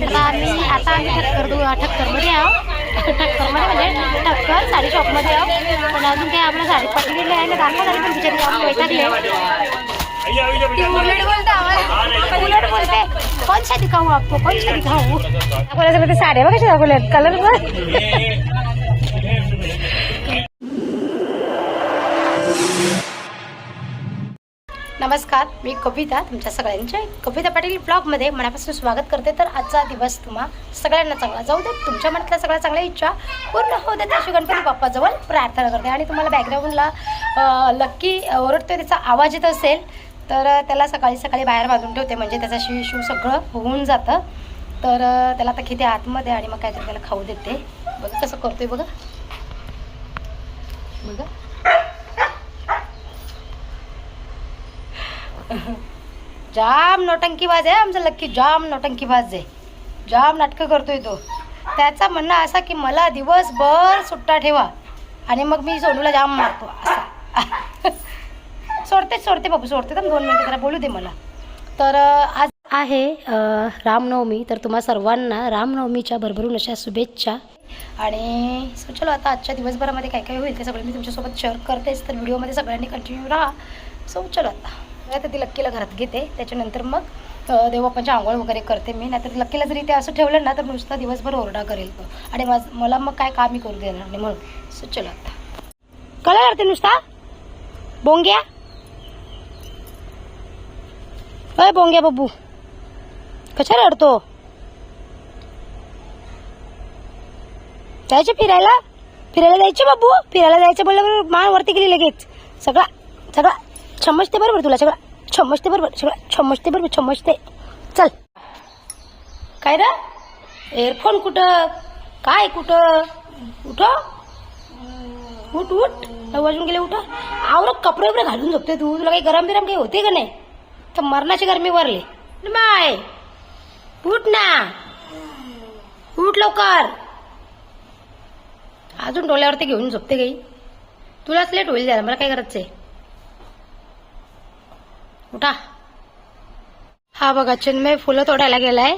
आता आम्ही आता आम्ही ठक्कर दु ठक्करमध्ये आहो ठक्करमध्ये म्हणजे ठक्कर साडी शॉपमध्ये आहो पण अजून काही आम्हाला साडी पटलेली आहे. ना दाखवा झाली पण बिचारी आम्ही वैतागले ती बोलते आम्हाला दिखाऊ आपको कोण दिखाऊ? दाखवल्या ते साड्या बघा कशा कलर बघ. नमस्कार मी कविता तुमच्या सगळ्यांच्या कविता पाटील ब्लॉगमध्ये मनापासून स्वागत करते. तर आजचा दिवस तुम्हा सगळ्यांना चांगला जाऊ दे तुमच्या मनातल्या सगळ्या चांगल्या इच्छा पूर्ण होऊ देत अशी गणपती बाप्पाजवळ प्रार्थना करते. आणि तुम्हाला बॅकग्राऊंडला लक्की ओरडतोय त्याचा आवाज येत असेल तर त्याला सकाळी सकाळी बाहेर बांधून ठेवते. म्हणजे त्याचा शिव शिव सगळं होऊन जातं. तर त्याला आता किती आतमध्ये आणि मग काहीतरी त्याला खाऊ देते. बघा कसं करतोय बघा. बघा. जाम नोटंकीबाज आहे आमचा लक्की जाम नोटंकीबाज आहे जाम नाटकं करतोय तो. त्याचा म्हणणं असा की मला दिवसभर सुट्टा ठेवा आणि मग मी सोनूला जाम मारतो असा. सोडतेच सोडते बाबू सोडते. तर दोन मिनटं जरा बोलू दे मला. तर आज आहे रामनवमी. तर तुम्हा सर्वांना रामनवमीच्या भरभरून अशा शुभेच्छा. आणि सो चलो आता आजच्या दिवसभरामध्ये काय काय होईल ते सगळं मी तुमच्यासोबत शेअर करतेच. तर व्हिडिओमध्ये सगळ्यांनी कंटिन्यू राहा. सो चलो आता. आता ती लक्कीला घरात घेते. त्याच्यानंतर मग अं, देवबापांची आंघोळ वगैरे करते मी. नाहीतर लक्कीला जरी ते असं ठेवलं ना तर नुसता दिवसभर ओरडा करेल तो. आणि माझ मला मग काय कामही करू देणार नाही म्हणून. सो आता. कळलं करते नुसता? बोंग्या? अय बोंग्या बाबू कशा रडतो? जायचं फिरायला? फिरायला जायचं बाबू फिरायला जायचं बोलल्यावर मान वरती गेली लगेच. सगळा सगळा छमसते बरोबर तुला सगळं? छमसते बरोबर सगळं? छमसते बरोबर छमसते चल. काय रे? एअरफोन कुठं? काय कुठं? उठ उठ. उठ नऊ वाजून गेले उठ. आवर कपडे वगैरे घालून झोपते तू. तुला काही गरम बिरम काही होते का नाही? तर मरणाची गरमी वरली. माय. उठ ना. उठ लवकर. अजून डोळ्यावरती घेऊन झोपते काही. तुलाच लेट होईल द्या मला काय करायचंय? उठा. हा बघा चिन्मय फुलं तोडायला गेलाय.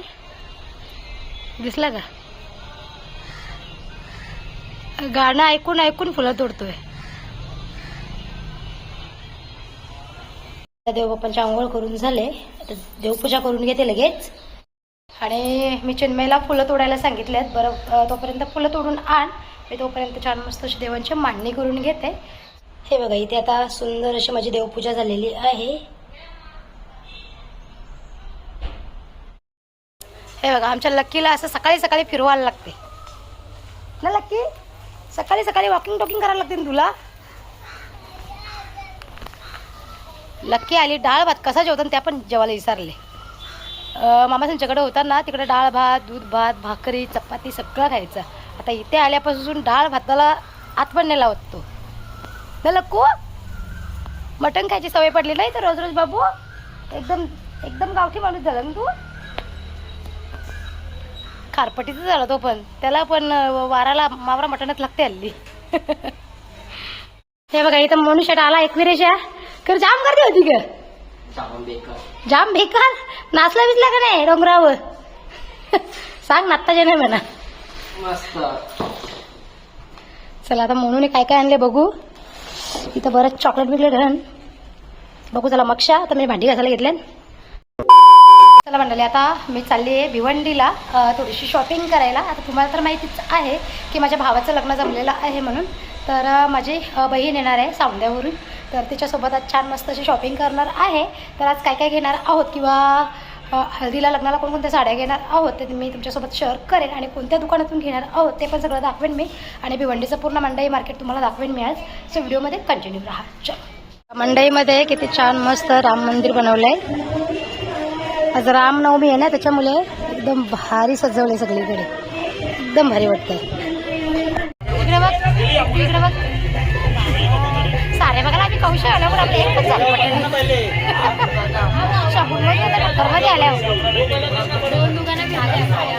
दिसला का? गाणं ऐकून ऐकून फुलं तोडतोय. देवबापांची आंघोळ करून झाले. आता देवपूजा करून घेते लगेच. आणि मी चिन्मयला फुलं तोडायला सांगितलेत बरं तोपर्यंत फुलं तोडून आण. मी तोपर्यंत छान मस्त अशी देवांची मांडणी करून घेते. हे बघा इथे आता सुंदर अशी माझी देवपूजा झालेली आहे. हे बघा आमच्या लक्कीला असं सकाळी सकाळी फिरवायला लागते. ना लक्की सकाळी सकाळी वॉकिंग टॉकिंग करायला लागते ना तुला? लक्की आली डाळ भात कसा जेवतात त्या पण जेवायला विसरले. मामा त्यांच्याकडे होता ना तिकडे डाळ भात दूध भात भाकरी चपाती सगळं खायचं. आता इथे आल्यापासून डाळ भाताला आत पण नाही लावत तो ना लक्कू मटण खायची सवय पडली नाही तर रोज रोज बाबू? एकदम एकदम गावठी माणूस झाला ना तू? खारपटीचा झाला तो पण. त्याला पण वाराला मावरा मटणच लागते हल्ली. हे बघा इथं मनुष्य आला एकविरेशा. कर जाम गर्दी होती का जाम बेकार. नाचला बिचला का नाही डोंगरावर? सांग नात्ताचे नाही म्हणा. चला आता म्हणून काय काय आणले बघू. इथं बरंच चॉकलेट बिकलेट घाण बघू चला मक्षा. आता मी भांडी घासायला घेतल्या चला मंडळी आता मी चालली आहे भिवंडीला थोडीशी शॉपिंग करायला. आता तुम्हाला तर माहितीच आहे की माझ्या भावाचं लग्न जमलेलं आहे म्हणून. तर माझी बहीण येणार आहे सावंद्यावरून. तर तिच्यासोबत आज छान मस्त अशी शॉपिंग करणार आहे. तर आज काय काय घेणार आहोत किंवा हळदीला लग्नाला कोणकोणत्या साड्या घेणार आहोत ते मी तुमच्यासोबत शेअर करेन आणि कोणत्या दुकानातून घेणार आहोत ते पण सगळं दाखवेन मी. आणि भिवंडीचं पूर्ण मंडई मार्केट तुम्हाला दाखवेन मी आज. सो व्हिडिओमध्ये कंटिन्यू राहा. चल. मंडईमध्ये किती छान मस्त राम मंदिर बनवलं आहे आज रामनवमी आहे ना त्याच्यामुळे एकदम भारी सजवले सगळीकडे एकदम भारी वाटतंय. इकडे बघ इकडे बघ. सारे बघायला आम्ही कौशल आलो पण आपले एकच झालं मध्ये आल्या दोन दुकानं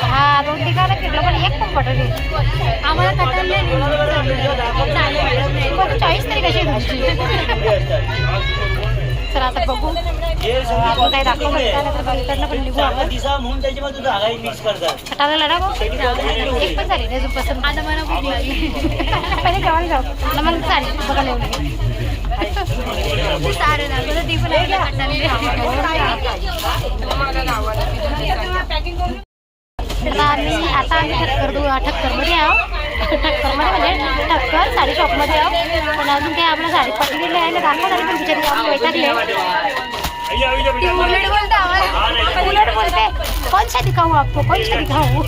हा दोन ठिकाणं फिरलं पण एक पण पटवली आम्हाला चॉईस तरी कशी चला आता बघू. आपण काही तर पण निघू आपण. छटाला लढा एक पण झाली अजून पसंत आता मला भूक लागली पहिले जेवण जाऊ. ना मग चालेल बघा येऊ सारे ना तुझं ती पण आता आम्ही आता आम्ही ठक्कर ठक्करमध्ये आहो ठक्करमध्ये म्हणजे ठक्कर साडी शॉपमध्ये आहो पण अजून काही आपल्या साडी पटलेली आहे ना दाखवा झाली पण बिचारी आम्ही वैतागले ती उलट बोलते आवाज उलट बोलते कौन सा दिखाऊं आपको कौन सा दिखाऊं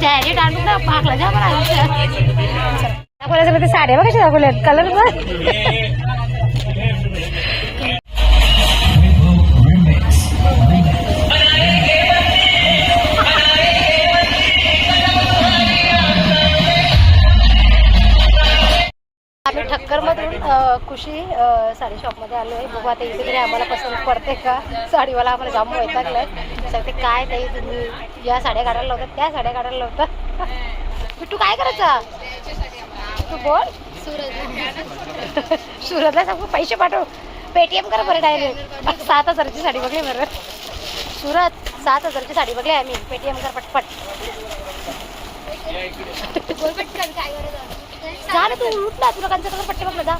जॅकेट आणून ना पाकला जा बरं दाखवल्या सगळं ते साड्या बघा कशा दाखवल्यात कलर बघ खुशी साडी शॉपमध्ये आलो आहे. बघू आता इथे तरी आम्हाला पसंत पडते का? साडीवाला आम्हाला जाम वैतागलाय. सांगते काय ताई तुम्ही या साड्या काढायला लावतात त्या साड्या काढायला लावतात. बिट्टू काय करायचा? तू बोल. सुरतला सांगू पैसे पाठव. पेटीएम कर बरं डायरेक्ट सात हजारची साडी बघली बरं. सुरत सात हजारची साडी बघली आम्ही. पेटीएम कर पटपट. जा ना तू उठ ना तुला कंचा पट्टे बघ जा.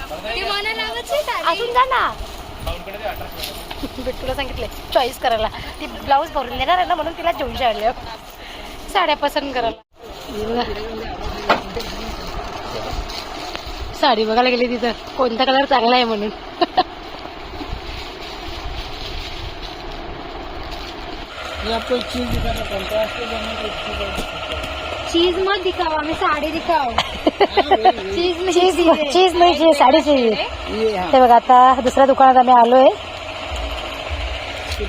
अजून जा ना. बिट्टूला सांगितले चॉईस करायला. ती ब्लाऊज भरून देणार आहे ना म्हणून तिला घेऊन शाळले साड्या पसंत करायला साडी बघायला गेली तिथं कोणता कलर चांगला आहे म्हणून. चीज मत दिखाओ हमें साड़ी दिखाओ चीज में चीज चीज नाही चीज साडी हाँ ते बघा आता दुसऱ्या दुकानात आम्ही आलोय. है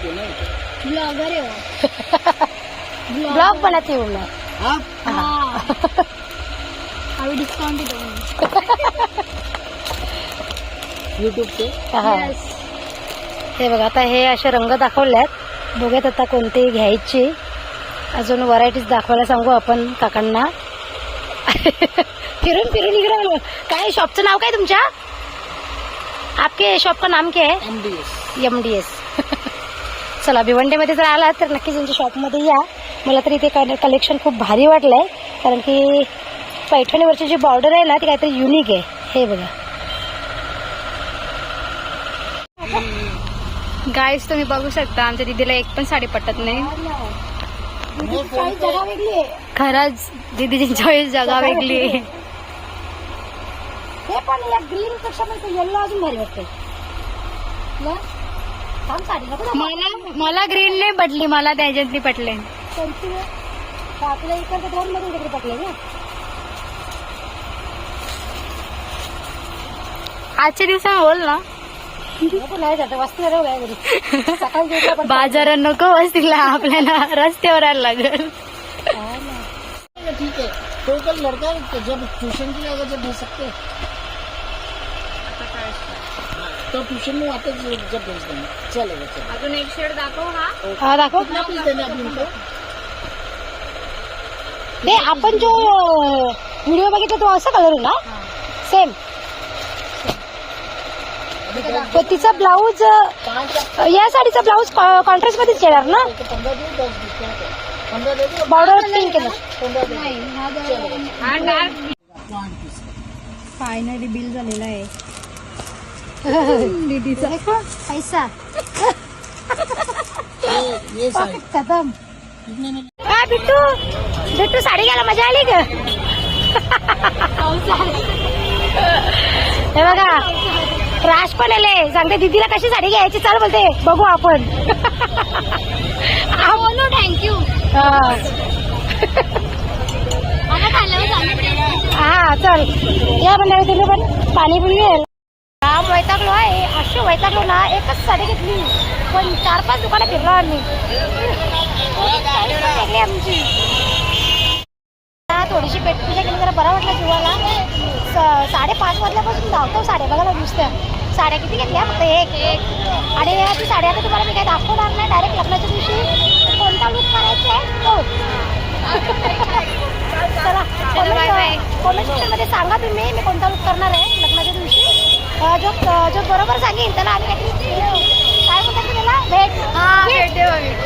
ब्लॉगर है. वो ब्लॉग बनाती हूँ मैं हाँ? अभी डिस्काउंट ही दूंगी यूट्यूब पे हा. हे बघा आता हे असे रंग दाखवल्यात बघूयात आता कोणते घ्यायचे. अजून व्हरायटीज दाखवायला सांगू आपण काकांना. फिरून फिरून इकडे आलो काय शॉपचं नाव काय तुमच्या? आपके शॉप का नाम क्या है M D S M D S चला भिवंडीमध्ये जर आलात तर नक्कीच यांच्या शॉपमध्ये या. मला तर इथे कलेक्शन खूप भारी वाटलंय कारण की पैठणीवरची जी बॉर्डर आहे ना ती काहीतरी युनिक आहे. हे बघा. गाईज तुम्ही बघू शकता आमच्या दीदीला एक पण साडी पटत नाही. आहे खरंच दीदीची चॉईस जगा वेगळी. आहे हे पण या ग्रीन पेक्षा पण येल्लो अजून भारी वाटते. मला मला ग्रीन नाही पटली मला त्याच्यातली पटले. आपल्या दोन मध्ये पटले ना. आजच्या दिवसा बोल ना? बाजारात नको वस्तीला आपल्याला रस्त्यावर यायला लागेल. हा. ठीक है कोई कल लड़का है जब ट्यूशन की जब भेज सकते हैं तो? ट्यूशन में वापस जब भेज देंगे चलेगा चलेगा अजून एक शेड दाखव हा हा कितना पीस देना ते आपण जो व्हिडिओ बघितला तो असा कलर आहे ना? सेम तिचा ब्लाऊज या साडीचा ब्लाऊज कॉन्ट्रास्ट मध्येच येणार ना? क्या बॉर्डर पिंक फायनली बिल झालेलं आहे. पैसा ये ये साड़ी खतम. कितने में हा बिट्टू. बिट्टू साडी घ्यायला मजा आली का? हे बघा. राश पण आले सांगते दीदीला कशी साडी घ्यायची? चाल बोलते. बघू आपण. बोलो थँक्यू हा. हा चल. या मंडळी तुम्ही पण पाणी पिऊन काम वैतागलो आहे अशी वैतागलो ना एकच साडी घेतली. पण चार पाच दुकानं फिरलो आम्ही. पण आमची थोडीशी पेटपूजा केली जरा बरा वाटला जीवाला. स- साडेपाच वाजल्यापासून धावतो साड्या बघायला नुसत्या. साड्या किती घेतल्या? फक्त एक. एक आणि ती साड्या आता तुम्हाला मी काही दाखवणार नाही डायरेक्ट लग्नाच्या दिवशी कोणता लुक करायचा आहे? तो. कॉमेंटमध्ये सांगा तुम्ही मी कोणता लुक करणार आहे लग्नाच्या दिवशी. जो जो बरोबर सांगेल त्याला आम्ही काहीतरी त्याला भेट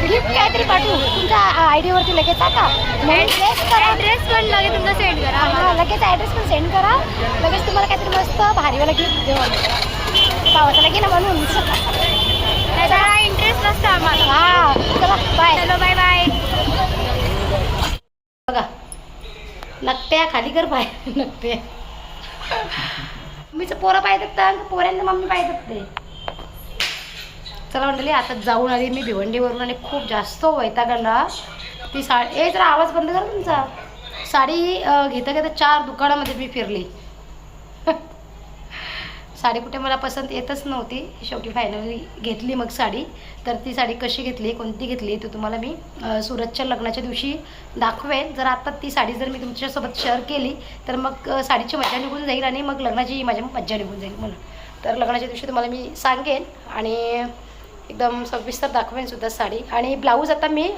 गिफ्ट काहीतरी पाठवू. तुमच्या आय डीवरती लगेच आता ड्रेस करा ऍड्रेस पण लगेच तुमचा सेंड करा. हा लगेच ॲड्रेस पण सेंड करा. लगेच तुम्हाला काहीतरी मस्त भारीवाला गिफ्ट देऊ पावसाला गेलं म्हणून त्याचा इंटरेस्ट नसतो आम्हाला. हा चला बाय चलो बाय बाय बघा नकट्या खाली कर पाय नकट्या. मम्मीचं पोरं पाहिजेत तर पोऱ्यांना मम्मी पाहिजेत ते. चला मंडळी आता जाऊन आली मी भिवंडीवरून आणि खूप जास्त वैतागाला. ती साडी ए जरा आवाज बंद करा तुमचा. साडी घेता घेता चार दुकानामध्ये मी फिरली. साडी कुठे मला पसंत येतच नव्हती. शेवटी फायनली घेतली मग साडी. तर ती साडी कशी घेतली कोणती घेतली ती तुम्हाला मी अ, सुरतच्या लग्नाच्या दिवशी दाखवेन. जर आता ती साडी जर मी तुमच्यासोबत शेअर केली तर मग साडीची मज्जा निघून जाईल आणि मग लग्नाची माझ्या मज्जा निघून जाईल म्हणून. तर लग्नाच्या दिवशी तुम्हाला मी सांगेन आणि एकदम सविस्तर दाखवेन सुद्धा साडी. आणि ब्लाऊज आता मी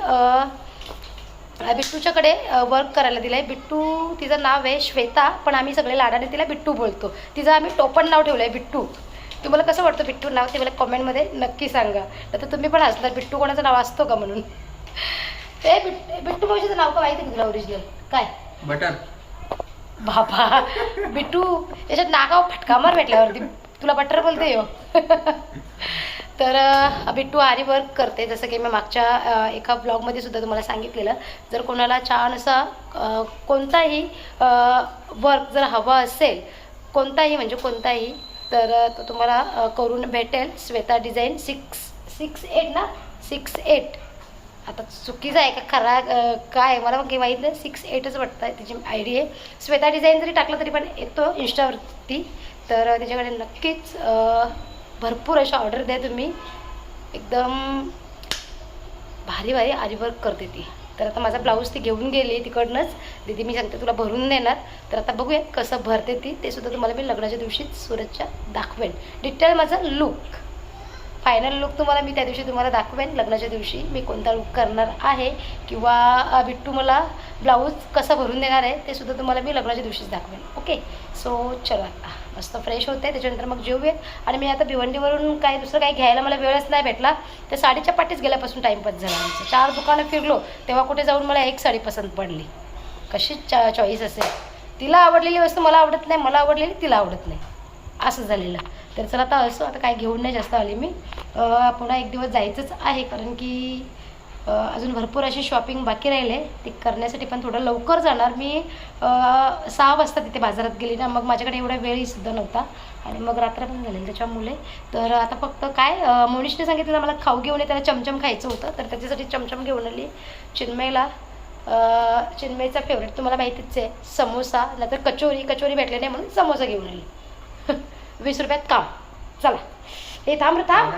बिट्टूच्याकडे वर्क करायला दिलं आहे बिट्टू तिचं नाव आहे श्वेता पण आम्ही सगळे लाडाने तिला बिट्टू बोलतो. तिचं आम्ही टोपण नाव ठेवलं आहे बिट्टू. तुम्हाला कसं वाटतं बिट्टू नाव? ते मला कॉमेंटमध्ये नक्की सांगा. तर तुम्ही पण हसणार. बिट्टू कोणाचं नाव असतो का म्हणून? ए बिट बिट्टू मावशीचं नाव का माहिती तुला ओरिजिनल काय? बटर. बाबा बिट्टू याच्यात नागाव फटका मार भेटल्यावरती तुला बटर बोलते हो. तर बिट्टू आरी वर्क करते जसं की मी मागच्या एका ब्लॉगमध्ये सुद्धा तुम्हाला सांगितलेलं. जर कोणाला छान असा कोणताही वर्क जर हवा असेल कोणताही म्हणजे कोणताही तर तो तुम्हाला करून भेटेल Shweta design six six eight ना? सिक्स एट आता चुकीचं आहे का? खरा काय आहे? मला पण काही माहीत नाही. सिक्स एटच वाटतं आहे त्याची आय डी आहे. श्वेता डिझाईन जरी टाकलं तरी पण येतो इन्स्टावरती तर त्याच्याकडे नक्कीच भरपूर अशा ऑर्डर द्या तुम्ही. एकदम भारी भारी आरीवर्क करते ती. तर आता माझा ब्लाऊज ती घेऊन गेली तिकडनंच. दीदी मी सांगते तुला भरून देणार. तर आता बघूया कसं भरते ती. ते सुद्धा तुम्हाला मी लग्नाच्या दिवशीच सूरजच्या दाखवेन. डिटेल माझा लुक फायनल लुक तुम्हाला मी त्या दिवशी तुम्हाला दाखवेन. लग्नाच्या दिवशी मी कोणता लुक करणार आहे किंवा बिट्टू मला ब्लाऊज कसं भरून देणार आहे ते सुद्धा तुम्हाला मी लग्नाच्या दिवशीच दाखवेन. ओके सो चला मस्त फ्रेश होते. त्याच्यानंतर मग जेवूयात. आणि मी आता भिवंडीवरून काय दुसरं काही घ्यायला मला वेळच नाही भेटला. तर साडीच्या पाठीच गेल्यापासून टाईमपास झाला आमचं. चार दुकानं फिरलो. तेव्हा कुठे जाऊन मला एक साडी पसंत पडली. कशी चा चॉईस असेल. तिला आवडलेली वस्तू मला आवडत नाही मला आवडलेली तिला आवडत नाही. असं झालेलं. तर चला आता असं आता काय घेऊन नाही जास्त आली मी. पुन्हा एक दिवस जायचंच आहे कारण की अजून भरपूर अशी शॉपिंग बाकी राहिले. ते करण्यासाठी पण थोडं लवकर जाणार. मी सहा वाजता तिथे बाजारात गेली ना मग माझ्याकडे एवढा वेळहीसुद्धा नव्हता. आणि मग रात्र पण झालेली त्याच्यामुळे. तर आता फक्त काय मोनिशने सांगितलं मला खाऊ घेऊन ये त्याला चमचम खायचं होतं. तर त्याच्यासाठी चमचम घेऊन आली. चिन्मयला चिन्मयचा फेवरेट तुम्हाला माहितीच आहे समोसा नाहीतर कचोरी. कचोरी भेटले नाही म्हणून समोसा घेऊन आली. वीस रुपयात काम. चला. हे थांब थांब.